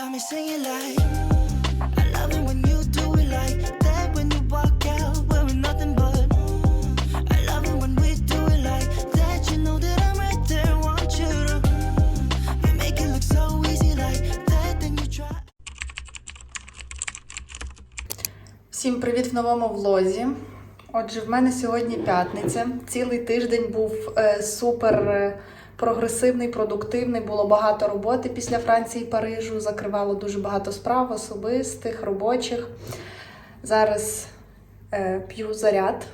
got me singing like I love it when you do it like that when you walk out wearing nothing but I love it when we do it like that you know that I'm right there want you to make it look so easy like that then Всім привіт в новому влозі. Отже, в мене сьогодні п'ятниця. Цілий тиждень був е, супер е, прогресивний, продуктивний. Було багато роботи після Франції і Парижу. Закривало дуже багато справ, особистих, робочих. Зараз е, п'ю заряд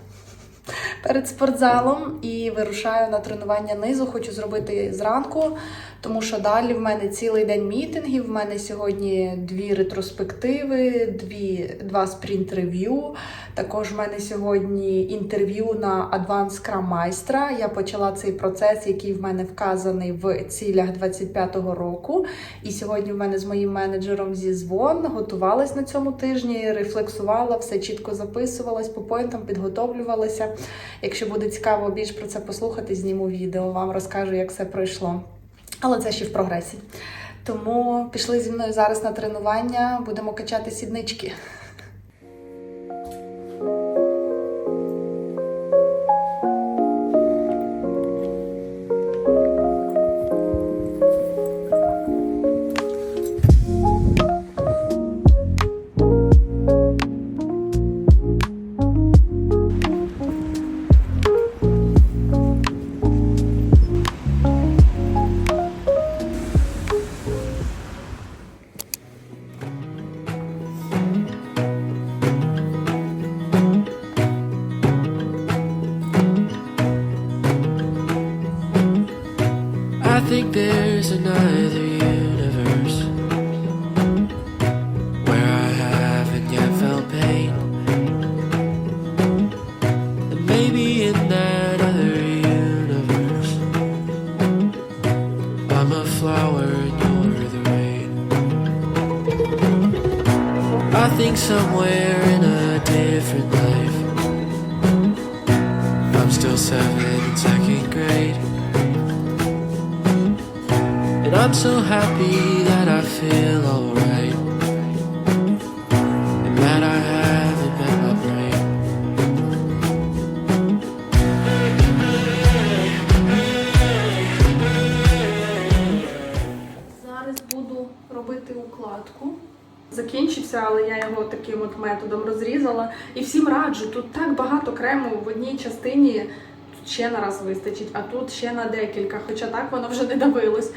перед спортзалом і вирушаю на тренування низу. Хочу зробити зранку, тому що далі в мене цілий день мітингів. В мене сьогодні дві ретроспективи, дві, два спринт-рев'ю. Також в мене сьогодні інтерв'ю на Scrum майстра. Я почала цей процес, який в мене вказаний в цілях 25-го року. І сьогодні в мене з моїм менеджером зізвон готувалась на цьому тижні, рефлексувала, все чітко записувалась, по поінтам підготовлювалася. Якщо буде цікаво більш про це послухати, зніму відео, вам розкажу, як все пройшло. Але це ще в прогресі. Тому пішли зі мною зараз на тренування, будемо качати сіднички. Somewhere in a different life, I'm still seven in second grade. And I'm so happy Закінчився, але я його таким от методом розрізала. І всім раджу, тут так багато крему в одній частині. Тут ще на раз вистачить, а тут ще на декілька, хоча так воно вже не давилось.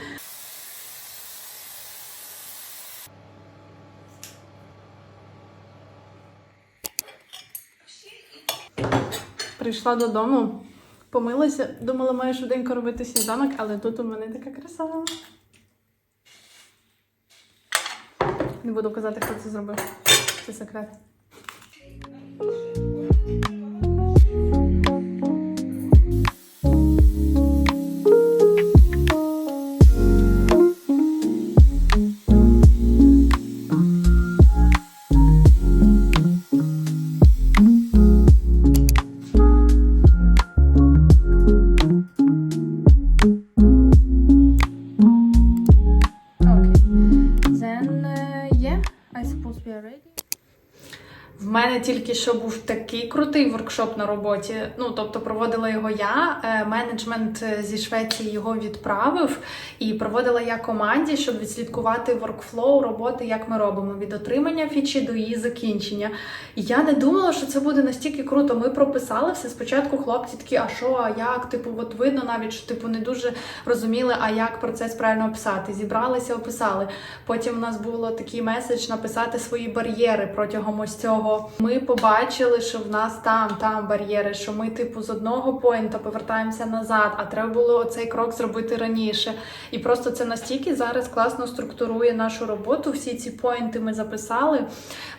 Прийшла додому, помилася, думала, маю швиденько робити сніданок, але тут у мене така краса. Не буду казати, хто це зробив. Це секрет. В мене тільки що був такий крутий воркшоп на роботі. Ну, тобто, проводила його я. е, Менеджмент е, зі Швеції його відправив, і проводила я команді, щоб відслідкувати воркфлоу роботи, як ми робимо від отримання фічі до її закінчення. І я не думала, що це буде настільки круто. Ми прописали все. Спочатку хлопці такі, а що, а як? Типу, от видно навіть, що типу не дуже розуміли, а як процес правильно описати. Зібралися, описали. Потім у нас було такий меседж написати свої бар'єри протягом ось цього. Ми побачили, що в нас там, там бар'єри, що ми, типу, з одного поінта повертаємося назад, а треба було цей крок зробити раніше. І просто це настільки зараз класно структурує нашу роботу. Всі ці поінти ми записали.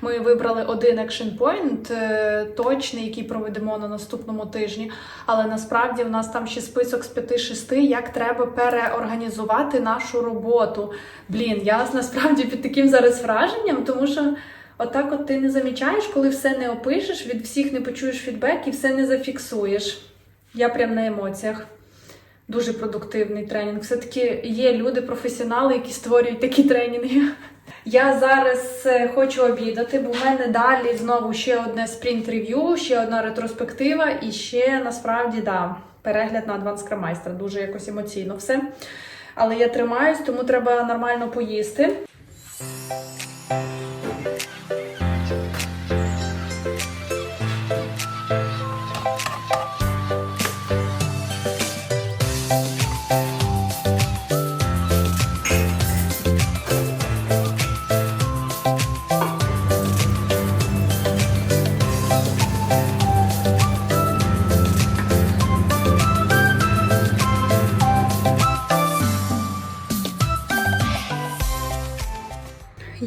Ми вибрали один екшн point, е, точний, який проведемо на наступному тижні. Але насправді в нас там ще список з 5-6, як треба переорганізувати нашу роботу. Блін, я насправді під таким зараз враженням, тому що. Отак от ти не замічаєш, коли все не опишеш, від всіх не почуєш фідбек і все не зафіксуєш. Я прям на емоціях. Дуже продуктивний тренінг. Все-таки є люди, професіонали, які створюють такі тренінги. Я зараз е, хочу обідати, бо в мене далі знову ще одне спринт-рев'ю, ще одна ретроспектива і ще насправді да, перегляд на Scrum Master. Дуже якось емоційно все. Але я тримаюсь, тому треба нормально поїсти.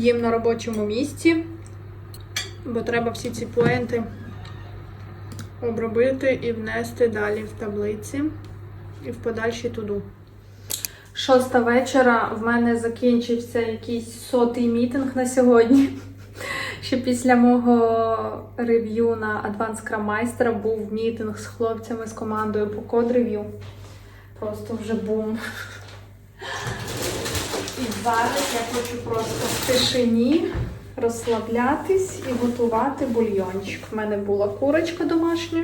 Їм на робочому місці, бо треба всі ці поінти обробити і внести далі в таблиці і в подальші туду. Шоста вечора в мене закінчився якийсь сотий мітинг на сьогодні. Ще після мого рев'ю на Advanced Scrum Master був мітинг з хлопцями з командою по код рев'ю. Просто вже бум. І зараз я хочу просто в тишині розслаблятись і готувати бульйончик. У мене була курочка домашня.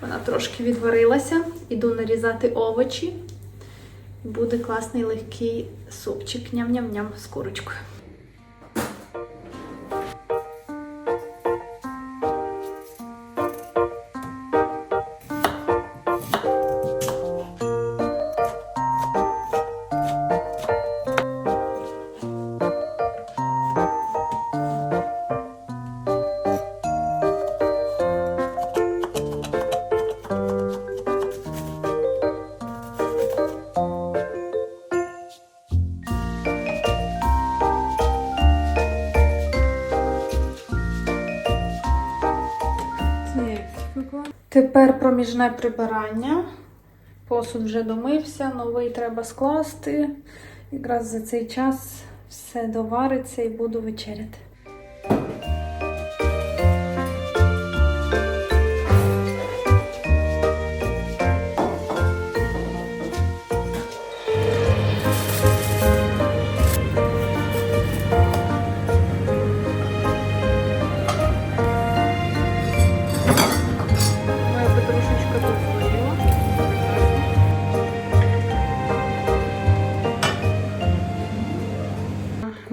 Вона трошки відварилася. Іду нарізати овочі. Буде класний легкий супчик. Ням-ням-ням з курочкою. Тепер проміжне прибирання. Посуд вже домився, новий треба скласти. Якраз за цей час все довариться і буду вечеряти.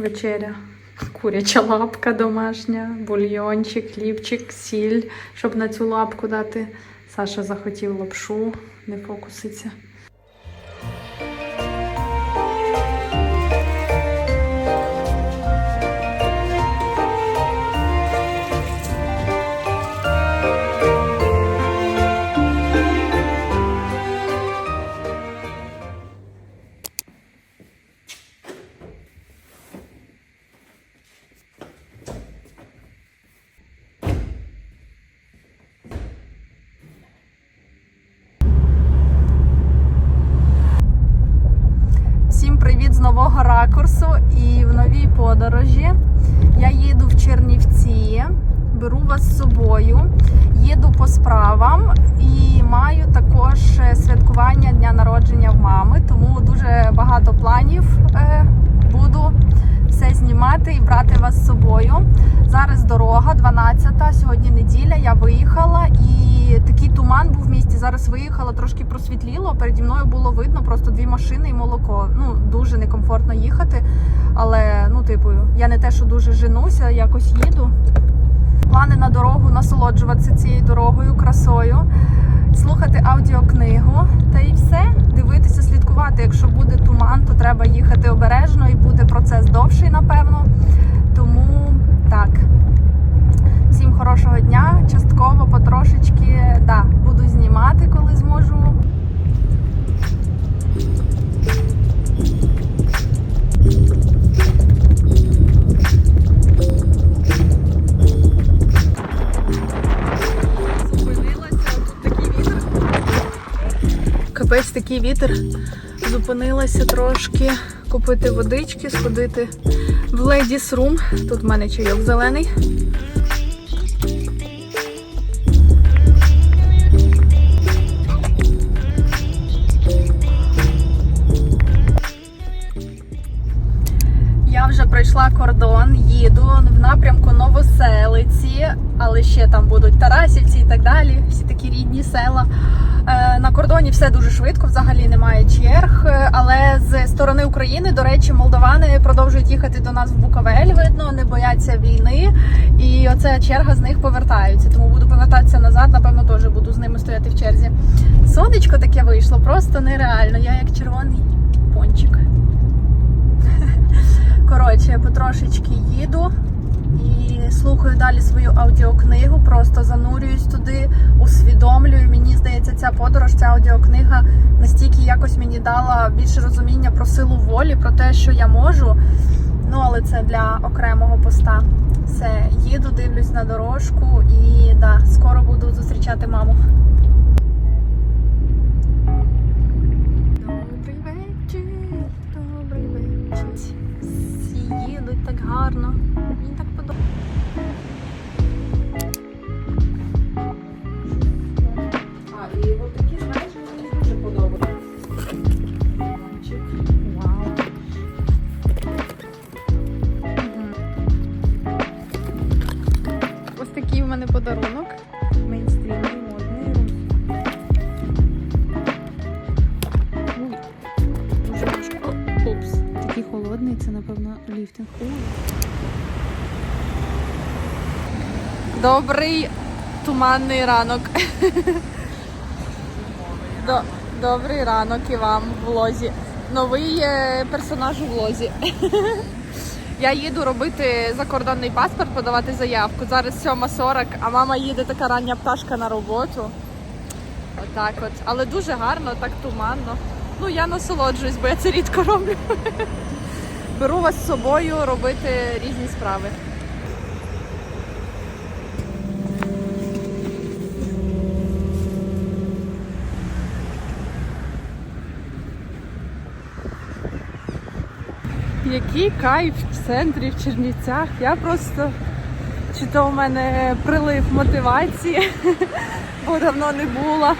Вечеря. Куряча лапка домашня, бульйончик, хлібчик, сіль, щоб на цю лапку дати. Саша захотів лапшу, не фокуситься. Ракурсу і в новій подорожі. Я їду в Чернівці, беру вас з собою, їду по справам і маю також е, святкування дня народження в мами, тому дуже багато планів е, буду все знімати і брати вас з собою. Зараз дорога 12-та, сьогодні неділя. Я виїхала і такий туман був в місті. Зараз виїхала, трошки просвітліло. Переді мною було видно просто дві машини і молоко. Ну дуже некомфортно їхати. Але ну, типу, я не те, що дуже женуся, якось їду. Плани на дорогу насолоджуватися цією дорогою, красою, слухати аудіокнигу та і все. Дивитися, слідкувати. Якщо буде туман, то треба їхати обережно і буде процес довший, напевно. Тому так. Всім хорошого дня. Частково, потрошечки, да, буду знімати, коли зможу. Капець такий вітер. Зупинилася трошки купити водички, сходити в Ladies Room. Тут в мене чайок зелений. Я вже пройшла кордон, їду в напрямку Новоселиці, але ще там будуть Тарасівці і так далі. Такі рідні села. Е, На кордоні все дуже швидко, взагалі немає черг. Е, Але з сторони України, до речі, молдовани продовжують їхати до нас в Буковель. Видно, не бояться війни. І оця черга з них повертаються. Тому буду повертатися назад. Напевно, теж буду з ними стояти в черзі. Сонечко таке вийшло, просто нереально. Я як червоний пончик. Коротше, потрошечки їду і слухаю далі свою аудіокнигу, просто занурююсь туди, усвідомлюю. Мені здається, ця подорож, ця аудіокнига настільки якось мені дала більше розуміння про силу волі, про те, що я можу. Ну, але це для окремого поста. Все, їду, дивлюсь на дорожку і да, скоро буду зустрічати маму. Добрий вечір, добрий вечір. Всі їдуть так гарно. І от такі, знаєш, дуже подобаються. Вау. Ось такий у мене подарунок. Мейнстрімний, модний. Упс. Такий холодний, це, напевно, ліфтинг. Добрий туманний ранок. До- Добрий ранок і вам в влозі. Новий е, персонаж у влозі. Я їду робити закордонний паспорт, подавати заявку. Зараз 7.40, а мама їде така рання пташка на роботу. Отак от. Але дуже гарно, так туманно. Ну, я насолоджуюсь, бо я це рідко роблю. Беру вас з собою робити різні справи. Який кайф в центрі, в Чернівцях. Я просто чи то у мене прилив мотивації, бо давно не була.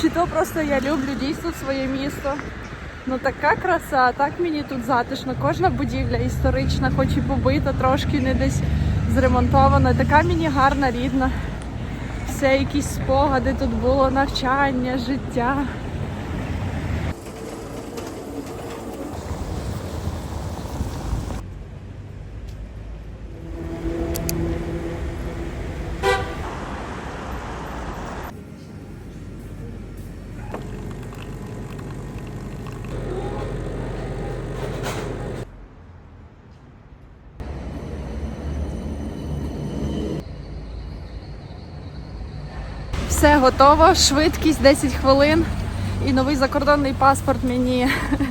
Чи то просто я люблю дійсно своє місто. Ну така краса, так мені тут затишно. Кожна будівля історична, хоч і побита, трошки не десь зремонтована. Така мені гарна, рідна. Все, якісь спогади тут було, навчання, життя. Все готово, швидкість 10 хвилин. І новий закордонний паспорт мені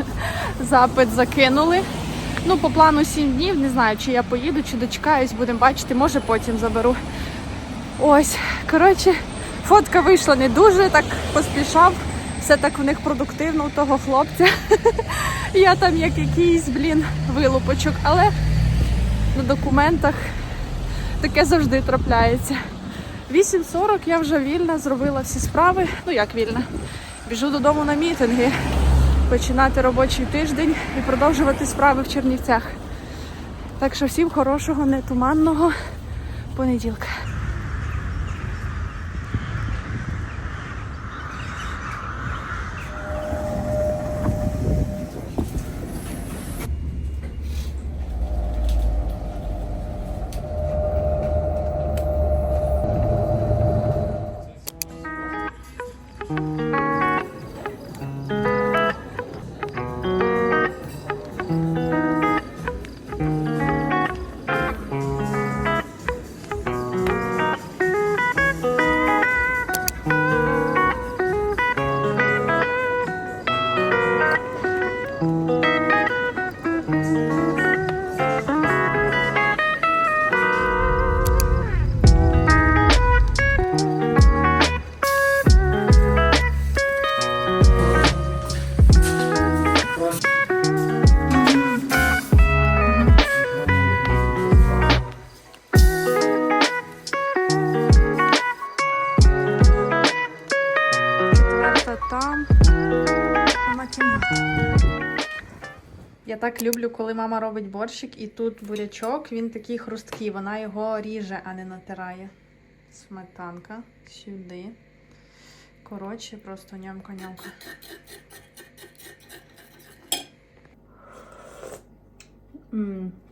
запит закинули. Ну, по плану 7 днів, не знаю, чи я поїду, чи дочекаюсь, будемо бачити, може потім заберу. Ось, коротше, фотка вийшла не дуже, так поспішав. Все так в них продуктивно у того хлопця. Я там як якийсь, блін, вилупочок, але на документах таке завжди трапляється. 8.40 я вже вільна, зробила всі справи. Ну як вільна? Біжу додому на мітинги, починати робочий тиждень і продовжувати справи в Чернівцях. Так що всім хорошого, нетуманного понеділка. Так люблю, коли мама робить борщик, і тут бурячок, він такий хрусткий, вона його ріже, а не натирає. Сметанка сюди. Коротше, просто нямка-нямка. Ммм. А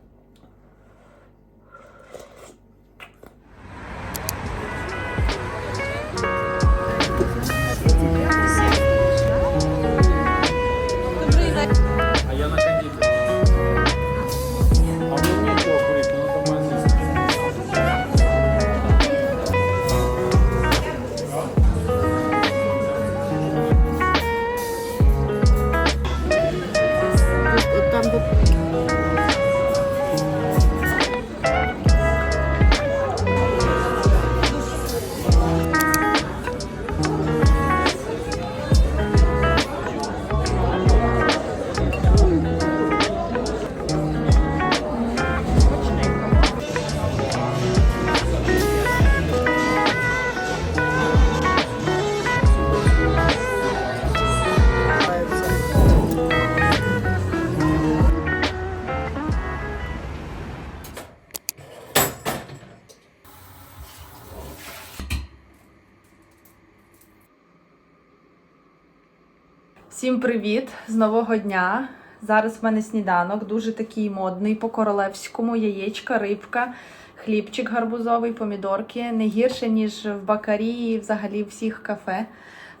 привіт з нового дня. Зараз в мене сніданок, дуже такий модний по королевському, яєчка, рибка, хлібчик гарбузовий, помідорки. Не гірше, ніж в бакарії, взагалі всіх кафе.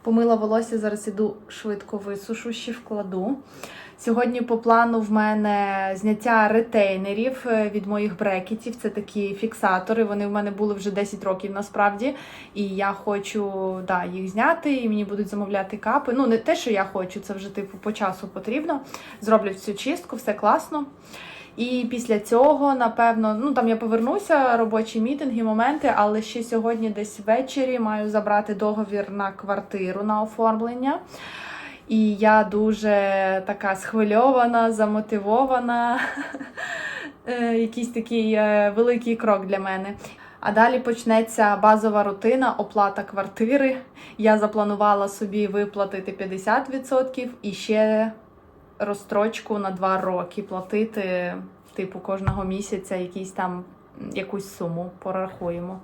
Помила волосся, зараз іду швидко висушу, ще вкладу. Сьогодні по плану в мене зняття ретейнерів е, від моїх брекетів. Це такі фіксатори. Вони в мене були вже 10 років насправді. І я хочу да, їх зняти, і мені будуть замовляти капи. Ну, не те, що я хочу, це вже типу по часу потрібно. Зроблять всю чистку, все класно. І після цього, напевно, ну там я повернуся, робочі мітинги, моменти, але ще сьогодні, десь ввечері, маю забрати договір на квартиру на оформлення. І я дуже така схвильована, замотивована. Е, Якийсь такий е, великий крок для мене. А далі почнеться базова рутина, оплата квартири. Я запланувала собі виплатити 50% і ще розстрочку на 2 роки платити, типу, кожного місяця якийсь там якусь суму порахуємо.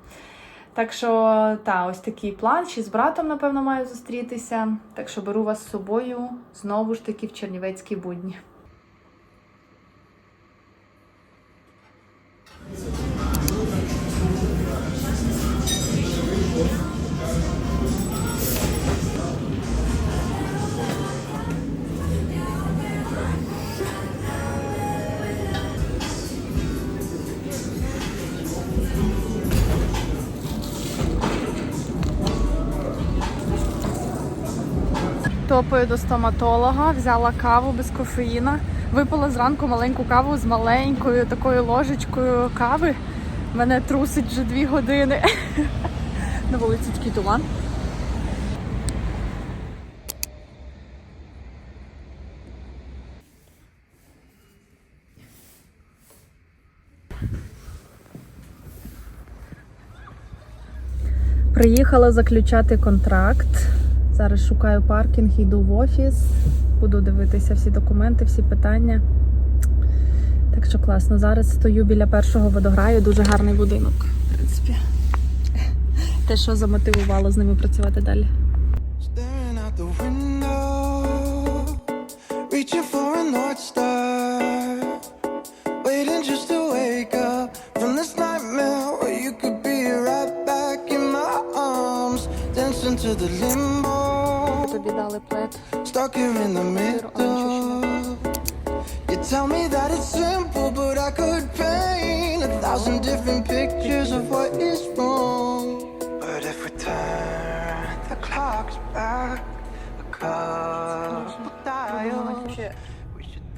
Так що, та, ось такий план. Ще з братом, напевно, маю зустрітися. Так що беру вас з собою знову ж таки в Чернівецькі будні. Топаю до стоматолога, взяла каву без кофеїна. Випила зранку маленьку каву з маленькою такою ложечкою кави. Мене трусить вже дві години. На вулиці такий туман. Приїхала заключати контракт. Зараз шукаю паркінг, йду в офіс, буду дивитися всі документи, всі питання. Так що класно. Зараз стою біля першого водограю, дуже гарний будинок, в принципі. Те, що замотивувало з ними працювати далі. Reaching for a North Star, stuck here in the middle. You tell me that it's simple, but I could paint a thousand different pictures of what is wrong. But if we turn the clocks back a couple dials,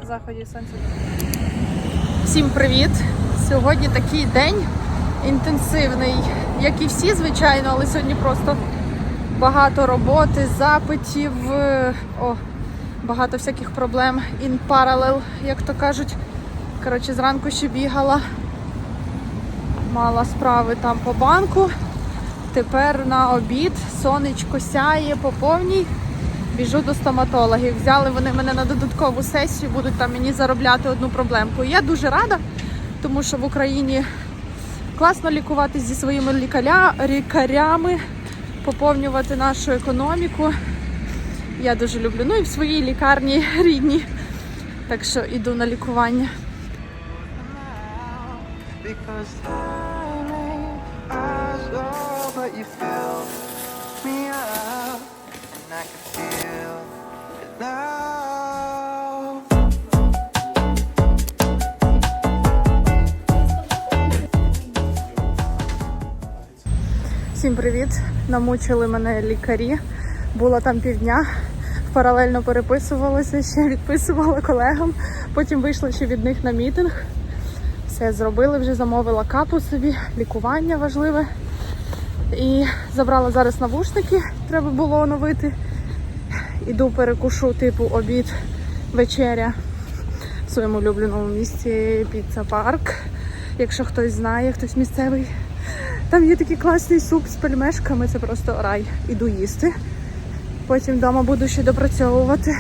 заході сонця. Всім привіт! Сьогодні такий день інтенсивний, як і всі, звичайно, але сьогодні просто багато роботи, запитів, е, о, багато всяких проблем in parallel, як то кажуть. Коротше, зранку ще бігала, мала справи там по банку. Тепер на обід сонечко сяє по повній. Біжу до стоматологів. Взяли вони мене на додаткову сесію, будуть там мені заробляти одну проблемку. Я дуже рада, тому що в Україні класно лікуватись зі своїми лікаря, лікарями, поповнювати нашу економіку. Я дуже люблю. Ну і в своїй лікарні рідній. Так що іду на лікування. Because Всім привіт! Намучили мене лікарі. Була там півдня. Паралельно переписувалася, ще відписувала колегам. Потім вийшла ще від них на мітинг. Все зробили, вже замовила капу собі, лікування важливе. І забрала зараз навушники, треба було оновити. Іду перекушу, типу, обід, вечеря в своєму улюбленому місці Піца Парк. Якщо хтось знає, хтось місцевий. Там є такий класний суп з пельмешками, це просто рай. Іду їсти. Потім вдома буду ще допрацьовувати.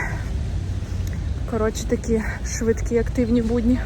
Коротше, такі швидкі, активні будні.